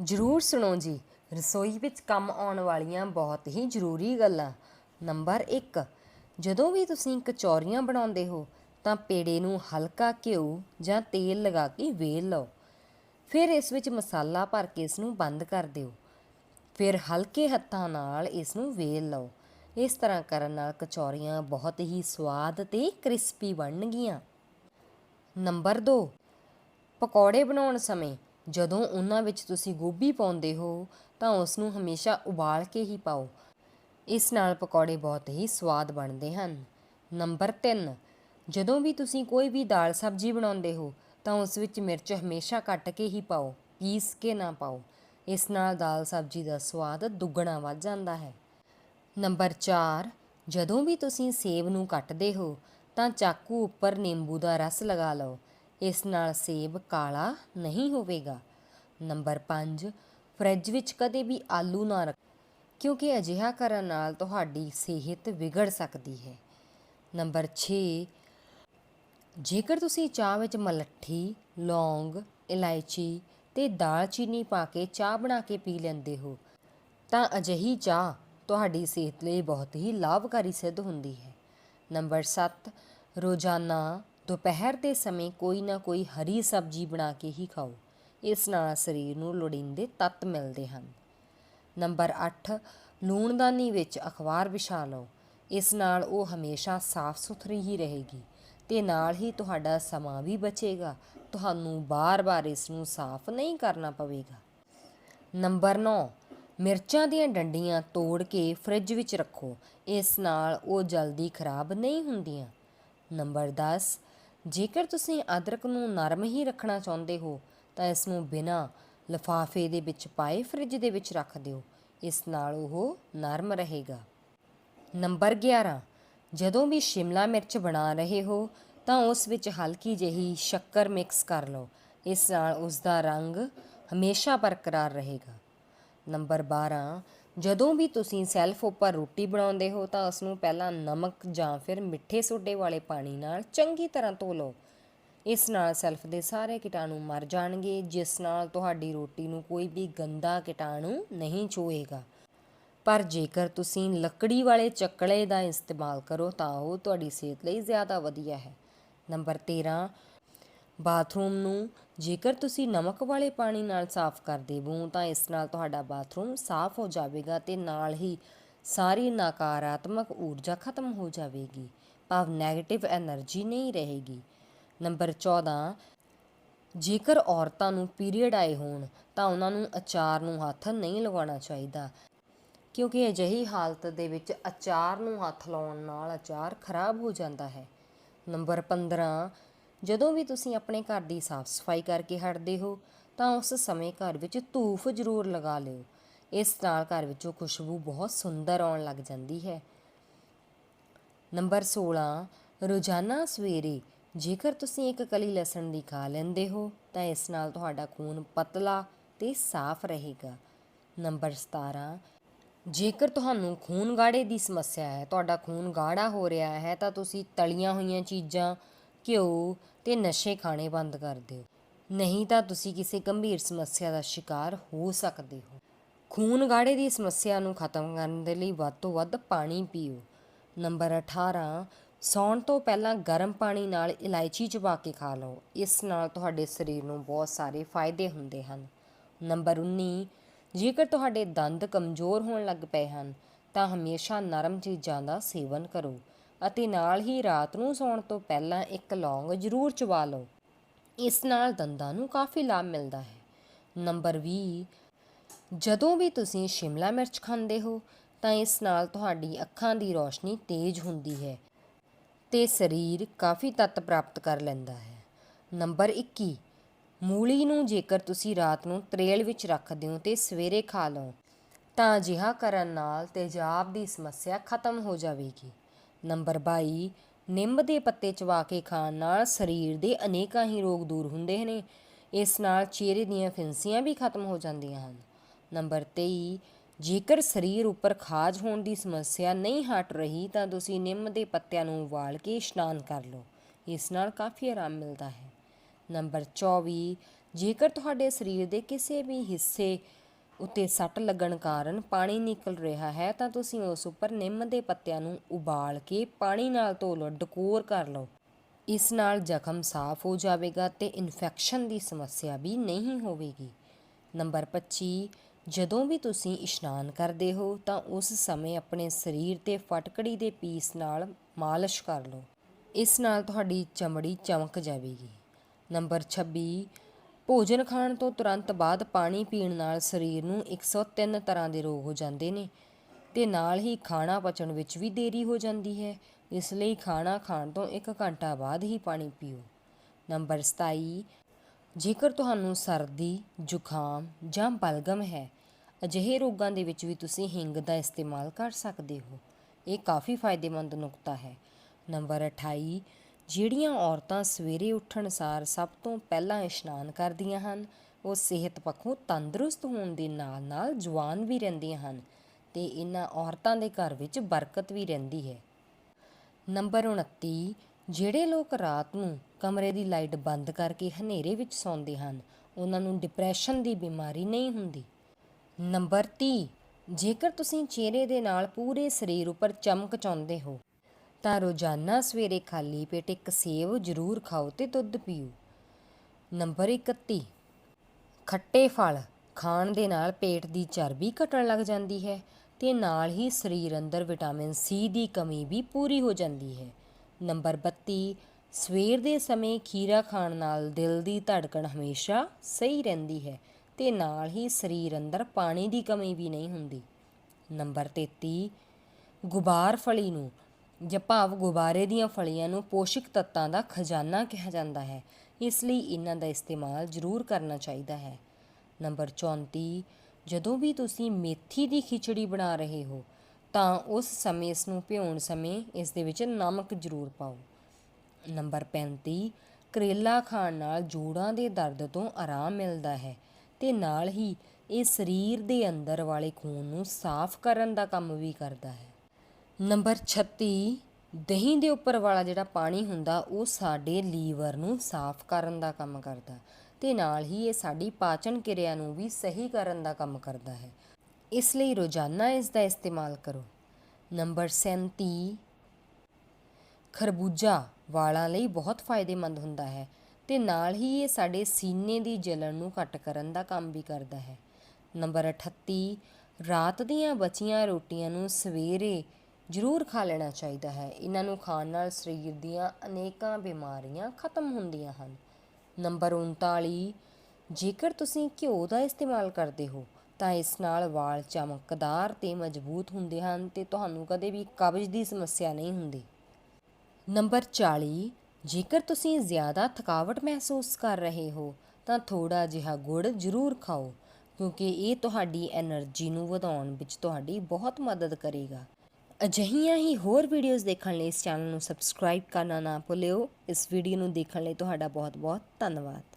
ਜ਼ਰੂਰ ਸੁਣੋ ਜੀ। ਰਸੋਈ ਵਿੱਚ ਕੰਮ ਆਉਣ ਵਾਲੀਆਂ ਬਹੁਤ ਹੀ ਜ਼ਰੂਰੀ ਗੱਲਾਂ। ਨੰਬਰ 1 ਜਦੋਂ ਵੀ ਤੁਸੀਂ ਕਚੌਰੀਆਂ ਬਣਾਉਂਦੇ ਹੋ, ਤਾਂ ਪੇੜੇ ਨੂੰ ਹਲਕਾ ਘਿਓ ਜਾਂ ਤੇਲ ਲਗਾ ਕੇ ਵੇਲ ਲਓ। ਫਿਰ ਇਸ ਵਿੱਚ ਮਸਾਲਾ ਭਰ ਕੇ ਇਸ ਨੂੰ ਬੰਦ ਕਰ ਦਿਓ। ਫਿਰ ਹਲਕੇ ਹੱਥਾਂ ਨਾਲ ਇਸ ਨੂੰ ਵੇਲ ਲਓ। ਇਸ ਤਰ੍ਹਾਂ ਕਰਨ ਨਾਲ ਕਚੌਰੀਆਂ ਬਹੁਤ ਹੀ ਸਵਾਦ ਤੇ ਕ੍ਰਿਸਪੀ ਬਣਨਗੀਆਂ। ਨੰਬਰ 2 ਪਕੌੜੇ ਬਣਾਉਣ ਸਮੇਂ ਜਦੋਂ ਉਹਨਾਂ ਵਿੱਚ ਤੁਸੀਂ ਗੋਭੀ ਪਾਉਂਦੇ ਹੋ, ਤਾਂ ਉਸ ਨੂੰ ਹਮੇਸ਼ਾ ਉਬਾਲ ਕੇ ਹੀ ਪਾਓ। ਇਸ ਨਾਲ ਪਕੌੜੇ ਬਹੁਤ ਹੀ ਸਵਾਦ ਬਣਦੇ ਹਨ। ਨੰਬਰ 3 ਜਦੋਂ ਵੀ ਤੁਸੀਂ ਕੋਈ ਵੀ ਦਾਲ ਸਬਜ਼ੀ ਬਣਾਉਂਦੇ ਹੋ, ਤਾਂ ਉਸ ਵਿੱਚ ਮਿਰਚ ਹਮੇਸ਼ਾ ਕੱਟ ਕੇ ਹੀ ਪਾਓ, ਪੀਸ ਕੇ ਨਾ ਪਾਓ। ਇਸ ਨਾਲ ਦਾਲ ਸਬਜ਼ੀ ਦਾ ਸਵਾਦ ਦੁੱਗਣਾ ਵੱਧ ਜਾਂਦਾ ਹੈ। ਨੰਬਰ 4 ਜਦੋਂ ਵੀ ਤੁਸੀਂ ਸੇਬ ਨੂੰ ਕੱਟਦੇ ਹੋ, ਤਾਂ ਚਾਕੂ ਉੱਪਰ ਨਿੰਬੂ ਦਾ ਰਸ ਲਗਾ ਲਓ। ਇਸ ਨਾਲ ਸੇਬ ਕਾਲਾ ਨਹੀਂ ਹੋਵੇਗਾ। ਨੰਬਰ 5 ਫਰਿੱਜ ਵਿੱਚ ਕਦੇ ਵੀ ਆਲੂ ਨਾ ਰੱਖ, ਕਿਉਂਕਿ ਅਜਿਹਾ ਕਰਨ ਨਾਲ ਤੁਹਾਡੀ ਸਿਹਤ ਵਿਗੜ ਸਕਦੀ ਹੈ। ਨੰਬਰ 6 ਜੇਕਰ ਤੁਸੀਂ ਚਾਹ ਵਿੱਚ ਮਲੱਠੀ, ਲੌਂਗ, ਇਲਾਇਚੀ ਤੇ ਦਾਲਚੀਨੀ ਪਾ ਕੇ ਚਾਹ ਬਣਾ ਕੇ ਪੀ ਲੈਂਦੇ ਹੋ, ਤਾਂ ਅਜਿਹੀ ਚਾਹ ਤੁਹਾਡੀ ਸਿਹਤ ਲਈ ਬਹੁਤ ਹੀ ਲਾਭਕਾਰੀ ਸਿੱਧ ਹੁੰਦੀ ਹੈ। ਨੰਬਰ 7 ਰੋਜ਼ਾਨਾ ਦੁਪਹਿਰ ਦੇ ਸਮੇਂ ਕੋਈ ਨਾ ਕੋਈ ਹਰੀ ਸਬਜ਼ੀ ਬਣਾ ਕੇ ਹੀ ਖਾਓ। ਇਸ ਨਾਲ ਸਰੀਰ ਨੂੰ ਲੋੜੀਂਦੇ ਤੱਤ ਮਿਲਦੇ ਹਨ। ਨੰਬਰ 8 ਲੂਣਦਾਨੀ ਵਿੱਚ ਅਖਬਾਰ ਵਿਛਾ ਲਓ। ਇਸ ਨਾਲ ਉਹ ਹਮੇਸ਼ਾ ਸਾਫ਼ ਸੁਥਰੀ ਹੀ ਰਹੇਗੀ ਤੇ ਨਾਲ ਹੀ ਤੁਹਾਡਾ ਸਮਾਂ ਵੀ ਬਚੇਗਾ। ਤੁਹਾਨੂੰ ਬਾਰ-ਬਾਰ ਇਸ ਨੂੰ ਸਾਫ਼ ਨਹੀਂ ਕਰਨਾ ਪਵੇਗਾ। ਨੰਬਰ 9 ਮਿਰਚਾਂ ਦੀਆਂ ਡੰਡੀਆਂ ਤੋੜ ਕੇ ਫ੍ਰਿਜ ਵਿੱਚ ਰੱਖੋ। ਇਸ ਨਾਲ ਉਹ ਜਲਦੀ ਖਰਾਬ ਨਹੀਂ ਹੁੰਦੀਆਂ। ਨੰਬਰ 10 ਜੇਕਰ ਤੁਸੀਂ ਅਦਰਕ ਨੂੰ ਨਰਮ ਹੀ ਰੱਖਣਾ ਚਾਹੁੰਦੇ ਹੋ, ਤਾਂ ਇਸ ਨੂੰ ਬਿਨਾਂ ਲਿਫਾਫੇ ਦੇ ਵਿੱਚ ਪਾਏ ਫ੍ਰਿਜ ਦੇ ਵਿੱਚ ਰੱਖ ਦਿਓ। ਇਸ ਨਾਲ ਉਹ ਨਰਮ ਰਹੇਗਾ। ਨੰਬਰ 11 ਜਦੋਂ ਵੀ ਸ਼ਿਮਲਾ ਮਿਰਚ ਬਣਾ ਰਹੇ ਹੋ, ਤਾਂ ਉਸ ਵਿੱਚ ਹਲਕੀ ਜਿਹੀ ਸ਼ੱਕਰ ਮਿਕਸ ਕਰ ਲਓ। ਇਸ ਨਾਲ ਉਸ ਦਾ ਰੰਗ ਹਮੇਸ਼ਾ ਬਰਕਰਾਰ ਰਹੇਗਾ। ਨੰਬਰ 12 ਜਦੋਂ ਵੀ ਤੁਸੀਂ ਸੈਲਫ ਉੱਪਰ ਰੋਟੀ ਬਣਾਉਂਦੇ ਹੋ ਤਾਂ ਉਸ ਨੂੰ ਪਹਿਲਾਂ ਨਮਕ ਜਾਂ ਫਿਰ ਮਿੱਠੇ ਸੋਡੇ ਵਾਲੇ ਪਾਣੀ ਨਾਲ ਚੰਗੀ ਤਰ੍ਹਾਂ ਧੋ ਲਓ। ਇਸ ਨਾਲ ਸੈਲਫ ਦੇ ਸਾਰੇ ਕੀਟਾਣੂ ਮਰ ਜਾਣਗੇ, ਜਿਸ ਨਾਲ ਤੁਹਾਡੀ ਰੋਟੀ ਨੂੰ ਕੋਈ ਵੀ ਗੰਦਾ ਕੀਟਾਣੂ ਨਹੀਂ ਛੂਏਗਾ। ਪਰ ਜੇਕਰ ਤੁਸੀਂ ਲੱਕੜੀ ਵਾਲੇ ਚੱਕਲੇ ਦਾ ਇਸਤੇਮਾਲ ਕਰੋ ਤਾਂ ਉਹ ਤੁਹਾਡੀ ਸਿਹਤ ਲਈ ਜ਼ਿਆਦਾ ਵਧੀਆ ਹੈ। ਨੰਬਰ 13 ਬਾਥਰੂਮ ਨੂੰ। ਜੇਕਰ ਤੁਸੀਂ ਨਮਕ ਵਾਲੇ ਪਾਣੀ ਨਾਲ ਸਾਫ਼ ਕਰ ਦੇਵੋ ਤਾਂ ਇਸ ਨਾਲ ਤੁਹਾਡਾ ਬਾਥਰੂਮ ਸਾਫ਼ ਹੋ ਜਾਵੇਗਾ ਤੇ ਨਾਲ ਹੀ ਸਾਰੀ ਨਕਾਰਾਤਮਕ ਊਰਜਾ ਖਤਮ ਹੋ ਜਾਵੇਗੀ। ਭਾਵ 네ਗੇਟਿਵ એનર્ਜੀ ਨਹੀਂ ਰਹੇਗੀ। ਨੰਬਰ 14 ਜੇਕਰ ਔਰਤਾਂ ਨੂੰ ਪੀਰੀਅਡ ਆਏ ਹੋਣ, ਤਾਂ ਉਹਨਾਂ ਨੂੰ ਅਚਾਰ ਨੂੰ ਹੱਥ ਨਹੀਂ ਲਗਾਉਣਾ ਚਾਹੀਦਾ। ਕਿਉਂਕਿ ਅਜਿਹੀ ਹਾਲਤ ਦੇ ਵਿੱਚ ਅਚਾਰ ਨੂੰ ਹੱਥ ਲਾਉਣ ਨਾਲ ਅਚਾਰ ਖਰਾਬ ਹੋ ਜਾਂਦਾ ਹੈ। ਨੰਬਰ 15 ਜਦੋਂ ਵੀ ਤੁਸੀਂ ਆਪਣੇ ਘਰ ਦੀ ਸਾਫ਼ ਸਫ਼ਾਈ ਕਰਕੇ ਹਟਦੇ ਹੋ, ਤਾਂ ਉਸ ਸਮੇਂ ਘਰ ਵਿੱਚ ਧੂਫ ਜ਼ਰੂਰ ਲਗਾ ਲਿਓ। ਇਸ ਨਾਲ ਘਰ ਵਿੱਚੋਂ ਖੁਸ਼ਬੂ ਬਹੁਤ ਸੁੰਦਰ ਆਉਣ ਲੱਗ ਜਾਂਦੀ ਹੈ। ਨੰਬਰ 16 ਰੋਜ਼ਾਨਾ ਸਵੇਰੇ ਜੇਕਰ ਤੁਸੀਂ ਇੱਕ ਕਲੀ ਲਸਣ ਦੀ ਖਾ ਲੈਂਦੇ ਹੋ, ਤਾਂ ਇਸ ਨਾਲ ਤੁਹਾਡਾ ਖੂਨ ਪਤਲਾ ਤੇ ਸਾਫ਼ ਰਹੇਗਾ। ਨੰਬਰ 17 ਜੇਕਰ ਤੁਹਾਨੂੰ ਖੂਨ ਗਾੜੇ ਦੀ ਸਮੱਸਿਆ ਹੈ, ਤੁਹਾਡਾ ਖੂਨ ਗਾੜਾ ਹੋ ਰਿਹਾ ਹੈ, ਤਾਂ ਤੁਸੀਂ ਤਲੀਆਂ ਹੋਈਆਂ ਚੀਜ਼ਾਂ, ਘਿਓ ਤੇ ਨਸ਼ੇ ਖਾਣੇ ਬੰਦ ਕਰ ਦਿਓ। ਨਹੀਂ ਤਾਂ ਤੁਸੀਂ ਕਿਸੇ ਗੰਭੀਰ ਸਮੱਸਿਆ ਦਾ ਸ਼ਿਕਾਰ ਹੋ ਸਕਦੇ ਹੋ। ਖੂਨ ਗਾੜੇ ਦੀ ਸਮੱਸਿਆ ਨੂੰ ਖਤਮ ਕਰਨ ਦੇ ਲਈ ਵੱਧ ਤੋਂ ਵੱਧ ਪਾਣੀ ਪੀਓ। ਨੰਬਰ 18 ਸੌਣ ਤੋਂ ਪਹਿਲਾਂ ਗਰਮ ਪਾਣੀ ਨਾਲ ਇਲਾਇਚੀ ਚਬਾ ਕੇ ਖਾ ਲਓ। ਇਸ ਨਾਲ ਤੁਹਾਡੇ ਸਰੀਰ ਨੂੰ ਬਹੁਤ ਸਾਰੇ ਫਾਇਦੇ ਹੁੰਦੇ ਹਨ। ਨੰਬਰ 19 ਜੇਕਰ ਤੁਹਾਡੇ ਦੰਦ ਕਮਜ਼ੋਰ ਹੋਣ ਲੱਗ ਪਏ ਹਨ, ਤਾਂ ਹਮੇਸ਼ਾ ਨਰਮ ਚੀਜ਼ਾਂ ਦਾ ਸੇਵਨ ਕਰੋ। ਅਤੇ ਨਾਲ ਹੀ ਰਾਤ ਨੂੰ ਸੌਣ ਤੋਂ ਪਹਿਲਾਂ ਇੱਕ ਲੌਂਗ ਜ਼ਰੂਰ ਚਬਾ ਲਓ। ਇਸ ਨਾਲ ਦੰਦਾਂ ਨੂੰ ਕਾਫੀ ਲਾਭ ਮਿਲਦਾ ਹੈ। ਨੰਬਰ 20 ਜਦੋਂ ਵੀ ਤੁਸੀਂ ਸ਼ਿਮਲਾ ਮਿਰਚ ਖਾਂਦੇ ਹੋ, ਤਾਂ ਇਸ ਨਾਲ ਤੁਹਾਡੀ ਅੱਖਾਂ ਦੀ ਰੋਸ਼ਨੀ ਤੇਜ਼ ਹੁੰਦੀ ਹੈ ਤੇ ਸਰੀਰ ਕਾਫੀ ਤੱਤ ਪ੍ਰਾਪਤ ਕਰ ਲੈਂਦਾ ਹੈ। ਨੰਬਰ 21 ਮੂਲੀ ਨੂੰ ਜੇਕਰ ਤੁਸੀਂ ਰਾਤ ਨੂੰ ਤਰੇਲ ਵਿੱਚ ਰੱਖਦੇ ਹੋ ਤੇ ਸਵੇਰੇ ਖਾ ਲਓ, ਤਾਂ ਅਜਿਹਾ ਕਰਨ ਨਾਲ ਤੇਜ਼ਾਬ ਦੀ ਸਮੱਸਿਆ ਖਤਮ ਹੋ ਜਾਵੇਗੀ। ਨੰਬਰ 22 ਨਿੰਮ ਦੇ ਪੱਤੇ ਚਵਾ ਕੇ ਖਾਣ ਨਾਲ ਸਰੀਰ ਦੇ ਅਨੇਕਾਂ ਹੀ ਰੋਗ ਦੂਰ ਹੁੰਦੇ ਨੇ। ਇਸ ਨਾਲ ਚਿਹਰੇ ਦੀਆਂ ਫਿੰਸੀਆਂ ਵੀ ਖਤਮ ਹੋ ਜਾਂਦੀਆਂ ਹਨ। ਨੰਬਰ 23 ਜੇਕਰ ਸਰੀਰ ਉੱਪਰ ਖਾਜ ਹੋਣ ਦੀ ਸਮੱਸਿਆ ਨਹੀਂ ਹਟ ਰਹੀ, ਤਾਂ ਤੁਸੀਂ ਨਿੰਮ ਦੇ ਪੱਤਿਆਂ ਨੂੰ ਉਬਾਲ ਕੇ ਇਸ਼ਨਾਨ ਕਰ ਲਓ। ਇਸ ਨਾਲ ਕਾਫੀ ਆਰਾਮ ਮਿਲਦਾ ਹੈ। ਨੰਬਰ 24 ਜੇਕਰ ਤੁਹਾਡੇ ਸਰੀਰ ਦੇ ਕਿਸੇ ਵੀ ਹਿੱਸੇ ਉੱਤੇ ਸੱਟ ਲੱਗਣ ਕਾਰਨ ਪਾਣੀ ਨਿਕਲ ਰਿਹਾ ਹੈ, ਤਾਂ ਤੁਸੀਂ ਉਸ ਉੱਪਰ ਨਿੰਮ ਦੇ ਪੱਤਿਆਂ ਨੂੰ ਉਬਾਲ ਕੇ ਪਾਣੀ ਨਾਲ ਧੋ ਲਓ, ਡਕੋਰ ਕਰ ਲਓ। ਇਸ ਨਾਲ ਜ਼ਖਮ ਸਾਫ਼ ਹੋ ਜਾਵੇਗਾ ਤੇ ਇਨਫੈਕਸ਼ਨ ਦੀ ਸਮੱਸਿਆ ਵੀ ਨਹੀਂ ਹੋਵੇਗੀ। ਨੰਬਰ 25 ਜਦੋਂ ਵੀ ਤੁਸੀਂ ਇਸ਼ਨਾਨ ਕਰਦੇ ਹੋ, ਤਾਂ ਉਸ ਸਮੇਂ ਆਪਣੇ ਸਰੀਰ ਤੇ ਫਟਕੜੀ ਦੇ ਪੀਸ ਨਾਲ ਮਾਲਿਸ਼ ਕਰ ਲਓ। ਇਸ ਨਾਲ ਤੁਹਾਡੀ ਚਮੜੀ ਚਮਕ ਜਾਵੇਗੀ। ਨੰਬਰ 26 ਭੋਜਨ ਖਾਣ ਤੋਂ ਤੁਰੰਤ ਬਾਅਦ ਪਾਣੀ ਪੀਣ ਨਾਲ ਸਰੀਰ ਨੂੰ 103 ਤਰ੍ਹਾਂ ਦੇ ਰੋਗ ਹੋ ਜਾਂਦੇ ਨੇ ਤੇ ਨਾਲ ਹੀ ਖਾਣਾ ਪਚਣ ਵਿੱਚ ਵੀ ਦੇਰੀ ਹੋ ਜਾਂਦੀ ਹੈ। ਇਸ ਲਈ ਖਾਣਾ ਖਾਣ ਤੋਂ 1 ਘੰਟਾ ਬਾਅਦ ਹੀ ਪਾਣੀ ਪੀਓ। ਨੰਬਰ 27 ਜੇਕਰ ਤੁਹਾਨੂੰ ਸਰਦੀ, ਜ਼ੁਕਾਮ ਜਾਂ ਬਲਗਮ ਹੈ, ਅਜਿਹੇ ਰੋਗਾਂ ਦੇ ਵਿੱਚ ਵੀ ਤੁਸੀਂ ਹਿੰਗ ਦਾ ਇਸਤੇਮਾਲ ਕਰ ਸਕਦੇ ਹੋ। ਇਹ ਕਾਫੀ ਫਾਇਦੇਮੰਦ ਨੁਕਤਾ ਹੈ। ਨੰਬਰ 28 ਜਿਹੜੀਆਂ ਔਰਤਾਂ ਸਵੇਰੇ ਉੱਠਣ ਸਾਰ ਸਭ ਤੋਂ ਪਹਿਲਾਂ ਇਸ਼ਨਾਨ ਕਰਦੀਆਂ ਹਨ, ਉਹ ਸਿਹਤ ਪੱਖੋਂ ਤੰਦਰੁਸਤ ਹੋਣ ਦੇ ਨਾਲ-ਨਾਲ ਜਵਾਨ ਵੀ ਰਹਿੰਦੀਆਂ ਹਨ ਤੇ ਇਹਨਾਂ ਔਰਤਾਂ ਦੇ ਘਰ ਵਿੱਚ ਬਰਕਤ ਵੀ ਰਹਿੰਦੀ ਹੈ। ਨੰਬਰ 29 ਜਿਹੜੇ ਲੋਕ ਰਾਤ ਨੂੰ ਕਮਰੇ ਦੀ ਲਾਈਟ ਬੰਦ ਕਰਕੇ ਹਨੇਰੇ ਵਿੱਚ ਸੌਂਦੇ ਹਨ, ਉਹਨਾਂ ਨੂੰ ਡਿਪਰੈਸ਼ਨ ਦੀ ਬਿਮਾਰੀ ਨਹੀਂ ਹੁੰਦੀ। ਨੰਬਰ 30 ਜੇਕਰ ਤੁਸੀਂ ਚਿਹਰੇ ਦੇ ਨਾਲ ਪੂਰੇ ਸਰੀਰ ਉੱਪਰ ਚਮਕ ਚਾਹੁੰਦੇ ਹੋ ਤਾਂ ਰੋਜ਼ਾਨਾ ਸਵੇਰੇ ਖਾਲੀ ਪੇਟ ਇੱਕ ਸੇਬ ਜ਼ਰੂਰ ਖਾਓ ਤੇ ਦੁੱਧ ਪੀਓ। ਨੰਬਰ 31 ਖੱਟੇ ਫਲ ਖਾਣ ਦੇ ਨਾਲ ਪੇਟ ਦੀ ਚਰਬੀ ਘਟਣ ਲੱਗ ਜਾਂਦੀ ਹੈ ਤੇ ਨਾਲ ਹੀ ਸਰੀਰ ਅੰਦਰ ਵਿਟਾਮਿਨ ਸੀ ਦੀ ਕਮੀ ਵੀ ਪੂਰੀ ਹੋ ਜਾਂਦੀ ਹੈ। ਨੰਬਰ 32 ਸਵੇਰ ਦੇ ਸਮੇਂ ਖੀਰਾ ਖਾਣ ਨਾਲ ਦਿਲ ਦੀ ਧੜਕਣ ਹਮੇਸ਼ਾ ਸਹੀ ਰਹਿੰਦੀ ਹੈ ਤੇ ਨਾਲ ਹੀ ਸਰੀਰ ਅੰਦਰ ਪਾਣੀ ਦੀ ਕਮੀ ਵੀ ਨਹੀਂ ਹੁੰਦੀ। ਨੰਬਰ 33 ਗੁਬਾਰ ਫਲੀ ਨੂੰ ਜਾਂ ਭਾਵ ਗੁਬਾਰੇ ਦੀਆਂ ਫਲੀਆਂ ਨੂੰ ਪੋਸ਼ਕ ਤੱਤਾਂ ਦਾ ਖਜ਼ਾਨਾ ਕਿਹਾ ਜਾਂਦਾ ਹੈ। ਇਸ ਲਈ ਇਹਨਾਂ ਦਾ ਇਸਤੇਮਾਲ ਜ਼ਰੂਰ ਕਰਨਾ ਚਾਹੀਦਾ ਹੈ। ਨੰਬਰ 34 ਜਦੋਂ ਵੀ ਤੁਸੀਂ ਮੇਥੀ ਦੀ ਖਿਚੜੀ ਬਣਾ ਰਹੇ ਹੋ, ਤਾਂ ਉਸ ਸਮੇਂ ਇਸ ਨੂੰ ਭਿਉਣ ਸਮੇਂ ਇਸ ਦੇ ਵਿੱਚ ਨਮਕ ਜ਼ਰੂਰ ਪਾਓ। ਨੰਬਰ 35 ਕਰੇਲਾ ਖਾਣ ਨਾਲ ਜੋੜਾਂ ਦੇ ਦਰਦ ਤੋਂ ਆਰਾਮ ਮਿਲਦਾ ਹੈ ਤੇ ਨਾਲ ਹੀ ਇਹ ਸਰੀਰ ਦੇ ਅੰਦਰ ਵਾਲੇ ਖੂਨ ਨੂੰ ਸਾਫ਼ ਕਰਨ ਦਾ ਕੰਮ ਵੀ ਕਰਦਾ ਹੈ। ਨੰਬਰ 36 ਦਹੀਂ ਦੇ ਉੱਪਰ ਵਾਲਾ ਜਿਹੜਾ ਪਾਣੀ ਹੁੰਦਾ, ਉਹ ਸਾਡੇ ਲੀਵਰ ਨੂੰ ਸਾਫ਼ ਕਰਨ ਦਾ ਕੰਮ ਕਰਦਾ ਤੇ ਨਾਲ ਹੀ ਇਹ ਸਾਡੀ ਪਾਚਨ ਕਿਰਿਆ ਨੂੰ ਵੀ ਸਹੀ ਕਰਨ ਦਾ ਕੰਮ ਕਰਦਾ ਹੈ। ਇਸ ਲਈ ਰੋਜ਼ਾਨਾ ਇਸ ਦਾ ਇਸਤੇਮਾਲ ਕਰੋ। ਨੰਬਰ 37 ਖਰਬੂਜਾ ਵਾਲਾਂ ਲਈ ਬਹੁਤ ਫਾਇਦੇਮੰਦ ਹੁੰਦਾ ਹੈ ਤੇ ਨਾਲ ਹੀ ਇਹ ਸਾਡੇ ਸੀਨੇ ਦੀ ਜਲਣ ਨੂੰ ਘੱਟ ਕਰਨ ਦਾ ਕੰਮ ਵੀ ਕਰਦਾ ਹੈ। ਨੰਬਰ 38 ਰਾਤ ਦੀਆਂ ਬਚੀਆਂ ਰੋਟੀਆਂ ਨੂੰ ਸਵੇਰੇ ਜ਼ਰੂਰ ਖਾ ਲੈਣਾ ਚਾਹੀਦਾ ਹੈ। ਇਹਨਾਂ ਨੂੰ ਖਾਣ ਨਾਲ ਸਰੀਰ ਦੀਆਂ ਅਨੇਕਾਂ ਬਿਮਾਰੀਆਂ ਖਤਮ ਹੁੰਦੀਆਂ ਹਨ। ਨੰਬਰ 39 ਜੇਕਰ ਤੁਸੀਂ ਘਿਓ ਦਾ ਇਸਤੇਮਾਲ ਕਰਦੇ ਹੋ, ਤਾਂ ਇਸ ਨਾਲ ਵਾਲ ਚਮਕਦਾਰ ਤੇ ਮਜ਼ਬੂਤ ਹੁੰਦੇ ਹਨ ਤੇ ਤੁਹਾਨੂੰ ਕਦੇ ਵੀ ਕਬਜ਼ ਦੀ ਸਮੱਸਿਆ ਨਹੀਂ ਹੁੰਦੀ। ਨੰਬਰ 40 ਜੇਕਰ ਤੁਸੀਂ ਜ਼ਿਆਦਾ ਥਕਾਵਟ ਮਹਿਸੂਸ ਕਰ ਰਹੇ ਹੋ, ਤਾਂ ਥੋੜਾ ਜਿਹਾ ਗੁੜ ਜ਼ਰੂਰ ਖਾਓ, ਕਿਉਂਕਿ ਇਹ ਤੁਹਾਡੀ એનર્ਜੀ ਨੂੰ ਵਧਾਉਣ ਵਿੱਚ ਤੁਹਾਡੀ ਬਹੁਤ ਮਦਦ ਕਰੇਗਾ। ਅਜਿਹੀਆਂ ਹੀ ਹੋਰ ਵੀਡੀਓਜ਼ ਦੇਖਣ ਲਈ ਇਸ ਚੈਨਲ ਨੂੰ ਸਬਸਕ੍ਰਾਈਬ ਕਰਨਾ ਨਾ ਭੁੱਲਿਓ। ਇਸ ਵੀਡੀਓ ਨੂੰ ਦੇਖਣ ਲਈ ਤੁਹਾਡਾ ਬਹੁਤ ਬਹੁਤ ਧੰਨਵਾਦ।